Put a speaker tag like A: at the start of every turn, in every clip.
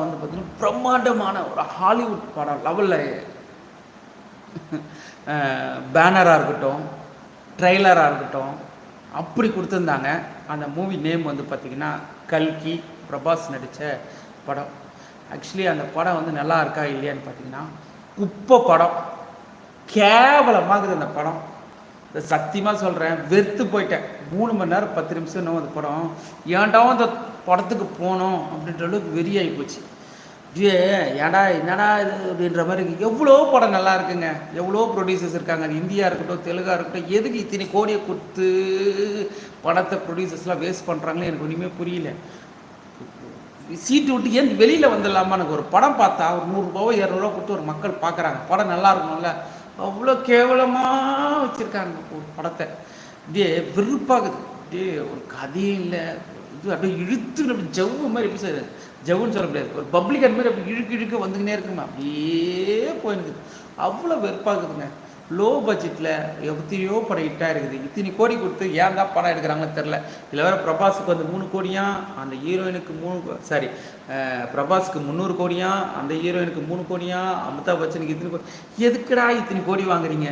A: வந்து பார்த்தீங்கன்னா பிரம்மாண்டமான ஒரு ஹாலிவுட் படம் லெவலில் பேனராக இருக்கட்டும் ட்ரெய்லராக இருக்கட்டும் அப்படி கொடுத்துருந்தாங்க. அந்த மூவி நேம் வந்து பார்த்திங்கன்னா கல்கி பிரபாஸ் நடித்த படம். ஆக்சுவலி அந்த படம் வந்து நல்லா இருக்கா இல்லையான்னு பார்த்தீங்கன்னா குப்பை படம். கேவலமாகுது அந்த படம். இந்த சத்தியமாக சொல்கிறேன் வெறுத்து போயிட்டேன். மூணு மணி நேரம் பத்து நிமிஷம் இன்னும் அந்த படம். ஏன்டாவும் அந்த படத்துக்கு போனோம் அப்படின்ற அளவுக்கு வெறியாகி போச்சு. ஏ ஏடா என்னடா இது அப்படின்ற மாதிரி இருக்கு. எவ்வளோ படம் நல்லா இருக்குங்க. எவ்வளோ ப்ரொடியூசர்ஸ் இருக்காங்க. அது இந்தியா இருக்கட்டும் தெலுங்காக இருக்கட்டும் எதுக்கு இத்தனை கோடியை கொடுத்து படத்தை ப்ரொடியூசர்ஸ்லாம் வேஸ்ட் பண்ணுறாங்களே எனக்கு ஒன்றுமே புரியல. சீட்டு விட்டு ஏன் வெளியில் வந்துடலாமா? எனக்கு ஒரு படம் பார்த்தா ஒரு நூறுரூபாவோ இரநூறுவா கொடுத்து ஒரு மக்கள் பார்க்குறாங்க. படம் நல்லா இருக்கணும்ல அவ்வளோ கேவலமாக வச்சுருக்காங்க ஒரு படத்தை. இப்படியே வெறுப்பாகுது. அப்படியே ஒரு கதையும் இல்லை. இது அப்படியே இழுத்து அப்படி ஜவ்வு மாதிரி எப்படி சார் ஜவ்வுன்னு சொல்ல முடியாது. ஒரு பப்ளிக் மாதிரி அப்படி இழுக்கு இழுக்க வந்துக்கினே இருக்குமா? அப்படியே போயிருக்குது அவ்வளோ வெறுப்பாகுதுங்க லோ பட்ஜெட்டில் எத்தனையோ படம் ஹிட்டாக இருக்குது இத்தனை கோடி கொடுத்து ஏன் தான் படம் எடுக்கிறாங்கன்னு தெரில இதில் வேறு பிரபாஸுக்கு வந்து மூணு கோடியா? அந்த ஹீரோயினுக்கு மூணு சாரி பிரபாஸுக்கு முந்நூறு கோடியா? அந்த ஹீரோயினுக்கு மூணு கோடியா? அமிதாப் பச்சனுக்கு இத்தனை கோடி எதுக்குடா இத்தனை கோடி வாங்குறீங்க?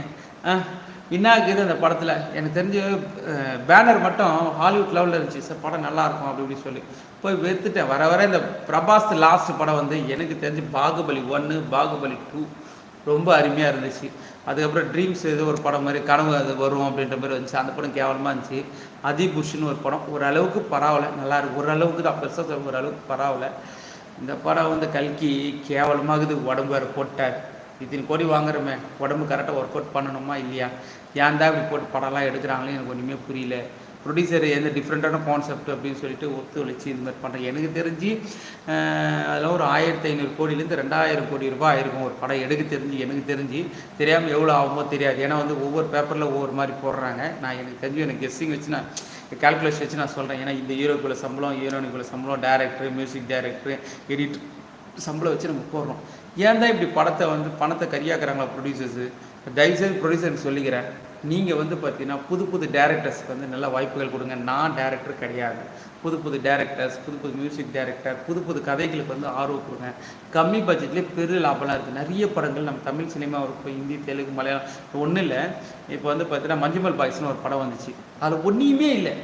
A: என்ன ஆகுது அந்த படத்தில். எனக்கு தெரிஞ்சு பேனர் மட்டும் ஹாலிவுட் லெவலில் இருந்துச்சு. சார் படம் நல்லாயிருக்கும் அப்படி இப்படி சொல்லி. போய் வெறுத்துட்டேன். வர வர இந்த பிரபாஸ் லாஸ்ட் படம் வந்து எனக்கு தெரிஞ்சு பாகுபலி ஒன்று பாகுபலி டூ ரொம்ப அருமையாக இருந்துச்சு. அதுக்கப்புறம் ட்ரீம்ஸ் ஏதோ ஒரு படம் மாதிரி கனவு அது வரும் அப்படின்ற மாதிரி வந்துச்சு. அந்த படம் கேவலமாக இருந்துச்சு. அதிபுஷ்னு ஒரு படம். ஓரளவுக்கு பரவாயில்ல. நல்லா இருக்கு. ஓரளவுக்கு தான். பெருசாக ஓரளவுக்கு பரவாயில்ல. இந்த படம் வந்து கல்கி கேவலமாகுது. உடம்பு வேறு போட்டார் இத்தனை கோடி வாங்குறோமே உடம்பு கரெக்டாக ஒர்க் அவுட் பண்ணணுமா இல்லையா? ஏன் தான் இப்படி போட்டு படம்லாம் எடுக்கிறாங்களே எனக்கு ஒன்றுமே புரியல. ப்ரொடியூசர் எந்த டிஃப்ரெண்ட்டான கான்செப்ட் அப்படின்னு சொல்லிட்டு ஒத்துழைச்சி இது மாதிரி பண்ணுறேன் எனக்கு தெரிஞ்சு அதில் ஒரு ஆயிரத்தி ஐநூறு கோடியிலேருந்து ரெண்டாயிரம் கோடி ரூபாய் ஆயிருக்கும் ஒரு படம் எடுக்க தெரிஞ்சு எனக்கு தெரிஞ்சு. தெரியாமல் எவ்வளோ ஆகுமோ தெரியாது. ஏன்னா வந்து ஒவ்வொரு பேப்பரில் ஒவ்வொரு மாதிரி போடுறாங்க. நான் எனக்கு தெரிஞ்சு எனக்கு கெஸ்ஸிங் வச்சு நான் கால்குலேஷன் வச்சு நான் சொல்கிறேன் ஏன்னா இந்த ஹீரோக்குள்ள சம்பளம் ஹீரோனிக்குள்ள சம்பளம் டேரக்டர் மியூசிக் டேரக்டர் எடிட்டர் சம்பளம் வச்சு நம்ம போடுறோம். ஏன் தான் இப்படி படத்தை வந்து பணத்தை கரியாக்குறாங்களா ப்ரொடியூசர்ஸு தயவுசெய்து ப்ரொடியூசருக்கு சொல்லிக்கிறேன். நீங்கள் வந்து பார்த்தீங்கன்னா புது புது டேரக்டர்ஸ்க்கு வந்து நல்ல வாய்ப்புகள் கொடுங்க. நான் டேரக்டர் கிடையாது. புது புது டேரக்டர்ஸ் புது புது மியூசிக் டேரக்டர் புது புது கதைகளுக்கு வந்து ஆர்வம் கொடுங்க. கம்மி பட்ஜெட்லேயே பெரிய லாபம்லாம் இருக்குது நிறைய படங்கள் நம்ம தமிழ் சினிமா இருக்கும் ஹிந்தி தெலுங்கு மலையாளம் ஒன்றும் இல்லை. இப்போ வந்து பார்த்தீங்கன்னா மஞ்சுமல் பாய்ஸ்னு ஒரு படம் வந்துச்சு. அதில் ஒன்றுமே இல்லை.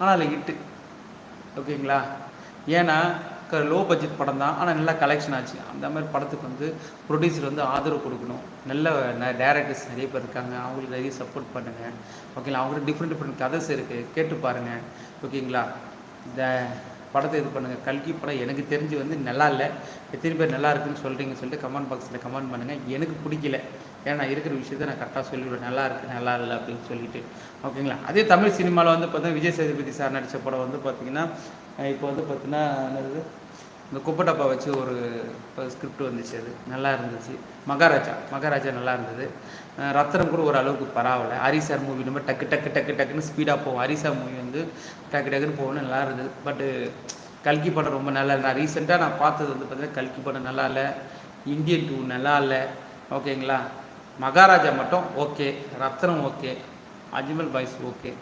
A: ஆனால் அதில் ஹிட்டு ஓகேங்களா? ஏன்னா லோ பட்ஜெட் படம் தான் ஆனால் நல்லா கலெக்ஷன் ஆச்சு. அந்த மாதிரி படத்துக்கு வந்து ப்ரொடியூசர் வந்து ஆதரவு கொடுக்கணும். நல்ல டேரக்டர்ஸ் நிறைய பேர் இருக்காங்க. அவங்களுக்கு நிறைய சப்போர்ட் பண்ணுங்கள் ஓகேங்களா அவங்களுக்கு டிஃப்ரெண்ட் டிஃப்ரெண்ட் கதைஸ் இருக்குது கேட்டு பாருங்கள் ஓகேங்களா இந்த படத்தை இது பண்ணுங்கள் கல்கி படம் எனக்கு தெரிஞ்சு வந்து நல்லா இல்லை. எத்தனை பேர் நல்லா இருக்குன்னு சொல்கிறீங்கன்னு சொல்லிட்டு கமெண்ட் பாக்ஸில் கமெண்ட் பண்ணுங்கள் எனக்கு பிடிக்கல. ஏன்னா நான் இருக்கிற விஷயத்த நான் கரெக்டாக சொல்லிவிடுவேன். நல்லா இருக்குது நல்லா இல்லை அப்படின்னு சொல்லிட்டு. ஓகேங்களா அதே தமிழ் சினிமாவில் வந்து பார்த்தீங்கன்னா விஜய் சேதுபதி சார் நடித்த படம் வந்து பார்த்திங்கன்னா இப்போ வந்து பார்த்தீங்கன்னா என்னது? இந்த குப்பட்டப்பா வச்சு ஒரு ஸ்கிரிப்ட் வந்துச்சு அது. நல்லா இருந்துச்சு. மகாராஜா மகாராஜா நல்லா இருந்தது. ரத்தனம் கூட ஒரு அளவுக்கு பரவாயில்ல ஹரிசார் மூவி நம்ம டக்கு டக்கு டக்கு டக்குன்னு ஸ்பீடாக போகும். ஹரிசார் மூவி வந்து டக்கு டக்குன்னு போகணும் நல்லா இருந்தது. பட்டு கல்கி படம் ரொம்ப நல்லா இல்லை. நான் ரீசெண்டாக நான் பார்த்தது வந்து பார்த்தீங்கன்னா கல்கி படம் நல்லா இல்லை. இந்தியன் டூ நல்லா இல்லை. ஓகேங்களா மகாராஜா மட்டும் okay Ratnam okay Ajmal boys okay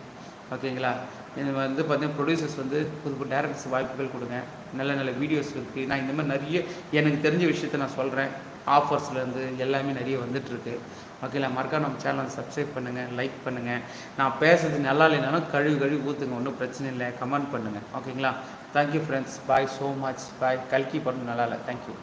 A: ஓகேங்களா இது வந்து பார்த்தீங்கன்னா ப்ரொடியூசர்ஸ் வந்து புது புது டேரக்டர்ஸ் வாய்ப்புகள் கொடுங்க. நல்ல நல்ல வீடியோஸ் இருக்குது நான் இந்த மாதிரி நிறைய எனக்கு தெரிஞ்ச விஷயத்த நான் சொல்கிறேன் ஆஃபர்ஸ்லேருந்து எல்லாமே நிறைய வந்துட்டுருக்கு. ஓகேங்களா? மறக்காம நம்ம சேனலை சப்ஸ்கிரைப் பண்ணுங்கள் லைக் பண்ணுங்கள் நான் பேசுறது நல்லா இல்லைனாலும் கழுவி கழுவி ஊற்றுங்க ஒன்றும் பிரச்சனை இல்லை. கமெண்ட் பண்ணுங்கள் ஓகேங்களா? Thank you friends bye so much bye கல்கி படம் நல்லா இல்லை. தேங்க்யூ